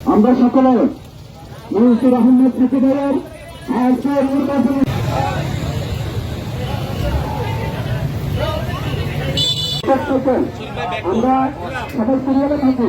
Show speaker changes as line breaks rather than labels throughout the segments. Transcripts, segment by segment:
আমরা সকলে মনসুর আহমেদ সেক্রেটারির আজকের আমরা সবাই পরিবারে থাকি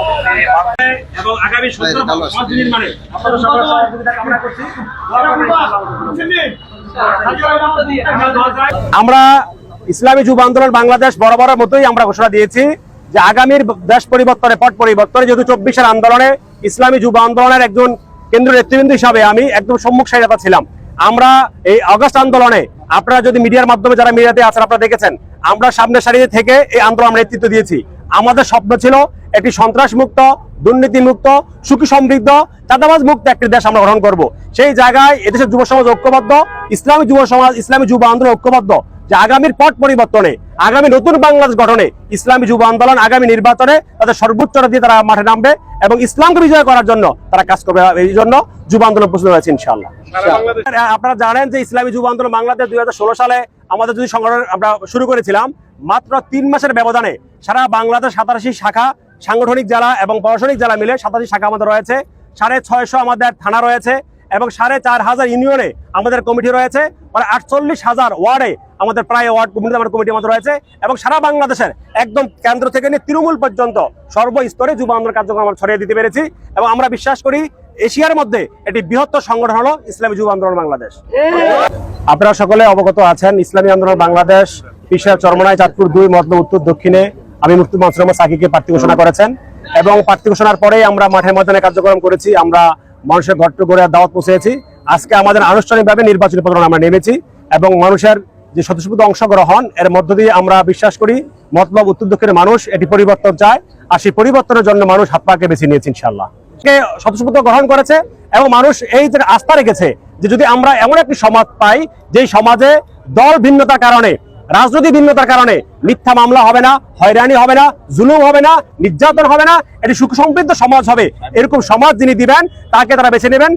এবং আগামী সতেরো সমাজ নির্মাণে আপনাদের সকলের সহযোগিতা কামনা করছি।
আমরা ইসলামী যুব আন্দোলন বাংলাদেশ বরাবরের মতোই আমরা ঘোষণা দিয়েছি যে আগামীর দেশ পরিবর্তনে পট পরিবর্তনে যেহেতু চব্বিশের আন্দোলনে ইসলামী যুব আন্দোলনের একজন কেন্দ্রীয় নেতৃবৃন্দ হিসাবে আমি একদম সম্মুখ সারিতা ছিলাম। আমরা এই অগস্ট আন্দোলনে আপনারা যদি মিডিয়ার মাধ্যমে যারা মিডিয়াতে আছেন আপনারা দেখেছেন আমরা সামনের সারিতে থেকে এই আন্দোলন আমরা নেতৃত্ব দিয়েছি। আমাদের স্বপ্ন ছিল একটি সন্ত্রাস মুক্ত দুর্নীতি মুক্ত সুখী সমৃদ্ধ চাঁদাবাজ মুক্ত একটি দেশ আমরা গ্রহণ করব। সেই জায়গায় এদেশের যুব সমাজ ঐক্যবদ্ধ ইসলামী যুব সমাজ ইসলামী যুব আন্দোলন ঐক্যবদ্ধ। যে আগামীর পট পরিবর্তনে আগামী নতুন বাংলাদেশ গঠনে ইসলামী যুব আন্দোলন আগামী নির্বাচনে তাদের সর্বোচ্চটা দিয়ে তারা মাঠে নামবে এবং ইসলামকে বিজয় করার জন্য তারা কাজ করবে। এই জন্য যুব আন্দোলন প্রস্তুত হয়েছে ইনশাল্লাহ আপনারা জানেন যে ইসলামী যুব আন্দোলন বাংলাদেশ দু হাজার ষোলো সালে আমাদের যদি সংগঠন আমরা শুরু করেছিলাম, মাত্র তিন মাসের ব্যবধানে সারা বাংলাদেশ সাতাশি শাখা সাংগঠনিক জেলা এবং প্রশাসনিক জেলা মিলে সাতাশি শাখা আমাদের রয়েছে। সাড়ে ছয়শো আমাদের থানা রয়েছে এবং সাড়ে চার হাজার ইউনিয়নে আমাদের কমিটি রয়েছে। মানে আটচল্লিশ হাজার ওয়ার্ডে আমাদের প্রায় ওয়ার্ড কমিটি, আমাদের কমিটি আমাদের রয়েছে এবং সারা বাংলাদেশের একদম কেন্দ্র থেকে নিয়ে তৃণমূল পর্যন্ত সর্বস্তরে যুব আন্দোলন কার্যক্রম আমরা ছড়িয়ে দিতে পেরেছি এবং আমরা বিশ্বাস করি এশিয়ার মধ্যে একটি বৃহত্তর সংগঠন হলো ইসলামী যুব আন্দোলন বাংলাদেশ। আপনারা সকলে অবগত আছেন, ইসলামী আন্দোলন বাংলাদেশ, পিসার চরমনায় চাঁদপুর দুই মধ্য উত্তর দক্ষিণে আমি মুফতি মানসুর সাকিকে প্রার্থী ঘোষণা করেছেন এবং প্রার্থী ঘোষণার পরেই আমরা মাঠে ময়দানে কার্যক্রম করেছি, আমরা মানুষের ঘট্ট করে দাওয়াত পৌঁছেছি। আজকে আমাদের আনুষ্ঠানিকভাবে নির্বাচনী প্রচারণা আমরা নেমেছি এবং মানুষের যে স্বতঃস্ফূর্ত অংশগ্রহণ, এর মধ্য দিয়ে আমরা বিশ্বাস করি মতলব উত্তর দক্ষিণের মানুষ এটি পরিবর্তন চায় আর সেই পরিবর্তনের জন্য মানুষ হাত পাকে বেছে নিয়েছে ইনশাল্লাহ স্বতঃস্ফূর্ত গ্রহণ করেছে এবং মানুষ এই যে আস্থা রেখেছে যে যদি আমরা এমন একটি সমাজ পাই, যেই সমাজে দল ভিন্নতার কারণে, রাজনৈতিক ভিন্নতার কারণে মিথ্যা মামলা হবে না, হয়রানি হবে না, জুলুম হবে না, নির্যাতন হবে না এটি সুখ সমৃদ্ধ সমাজ হবে। এরকম সমাজ যিনি দিবেন, তাকে তারা বেছে নেবেন।